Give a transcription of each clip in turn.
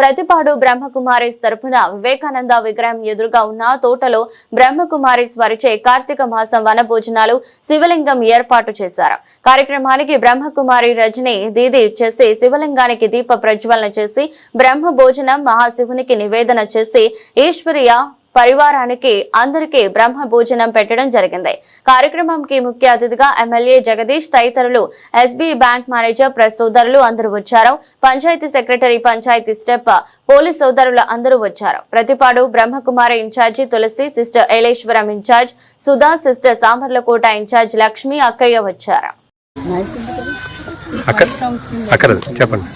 ప్రతిపాడు బ్రహ్మకుమారిస్ తరపున వివేకానంద విగ్రహం ఎదురుగా ఉన్న తోటలో బ్రహ్మకుమారి వారిచే కార్తీక మాసం వన భోజనాలు శివలింగం ఏర్పాటు చేశారు. కార్యక్రమానికి బ్రహ్మకుమారి రజని దీది చేసి శివలింగానికి దీప ప్రజ్వలన చేసి బ్రహ్మ భోజనం మహాశివునికి నివేదన చేసి ఈశ్వర్య పరివారానికి అందరికీ బ్రహ్మ భోజనం పెట్టడం జరిగింది. కార్యక్రమంకి ముఖ్య అతిథిగా ఎమ్మెల్యే జగదీష్ తదితరులు ఎస్బీ బ్యాంక్ మేనేజర్ ప్రెస్ సోదరులు అందరూ వచ్చారు. Panchayat secretary panchayat staff police సోదరులు అందరూ వచ్చారు. Prathipadu Brahmakumari incharge Tulasi sister Yeleswaram incharge Sudha sister Samarlakota incharge Lakshmi అక్కయ్య వచ్చారు. చెప్పండి.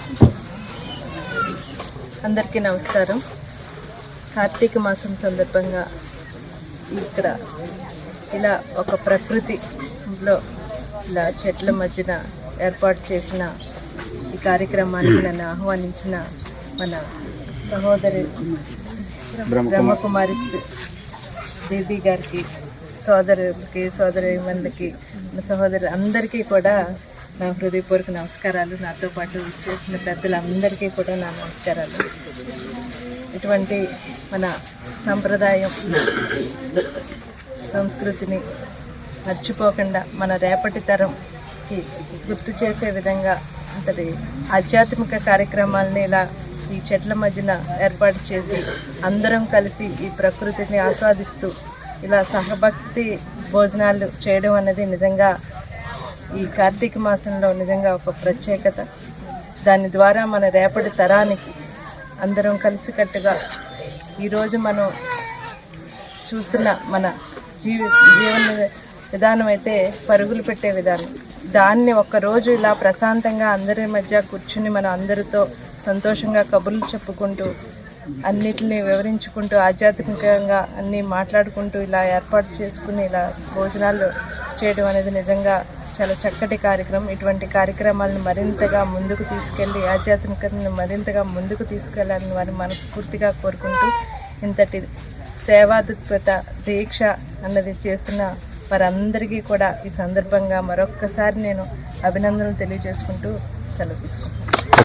అందరికీ నమస్కారం. కార్తీక మాసం సందర్భంగా ఇక్కడ ఇలా ఒక ప్రకృతిలో ఇలా చెట్ల మధ్యన ఏర్పాటు చేసిన ఈ కార్యక్రమానికి నన్ను ఆహ్వానించిన మన సహోదరి బ్రహ్మకుమారి. దీది గారికి సోదరులకి సోదరిమణులకి మన సహోదరు అందరికీ కూడా నా హృదయపూర్వక నమస్కారాలు. నాతో పాటు చేసిన పెద్దలందరికీ కూడా నా నమస్కారాలు. ఇటువంటి మన సంప్రదాయం సంస్కృతిని మర్చిపోకుండా మన రేపటి తరంకి గుర్తు చేసే విధంగా అంతటి ఆధ్యాత్మిక కార్యక్రమాలని ఇలా ఈ చెట్ల మధ్యన ఏర్పాటు చేసి అందరం కలిసి ఈ ప్రకృతిని ఆస్వాదిస్తూ ఇలా సహభక్తి భోజనాలు చేయడం అనేది నిజంగా ఈ కార్తీక మాసంలో నిజంగా ఒక ప్రత్యేకత. దాని ద్వారా మన రేపటి తరానికి అందరం కలిసికట్టుగా ఈరోజు మనం చూస్తున్న మన జీవి జీవన విధానం అయితే పరుగులు పెట్టే విధానం. దాన్ని ఒక్కరోజు ఇలా ప్రశాంతంగా అందరి మధ్య కూర్చుని మనం అందరితో సంతోషంగా కబుర్లు చెప్పుకుంటూ అన్నిటిని వివరించుకుంటూ ఆధ్యాత్మికంగా అన్నీ మాట్లాడుకుంటూ ఇలా ఏర్పాటు చేసుకుని ఇలా భోజనాలు చేయడం అనేది నిజంగా చాలా చక్కటి కార్యక్రమం. ఇటువంటి కార్యక్రమాలను మరింతగా ముందుకు తీసుకెళ్ళి ఆధ్యాత్మికతను మరింతగా ముందుకు తీసుకెళ్ళాలని వారి మనస్ఫూర్తిగా కోరుకుంటూ ఇంతటి సేవాదృక్పత దీక్ష అన్నది చేస్తున్న వారందరికీ కూడా ఈ సందర్భంగా మరొక్కసారి నేను అభినందనలు తెలియజేసుకుంటూ సెలవు తీసుకుంటాను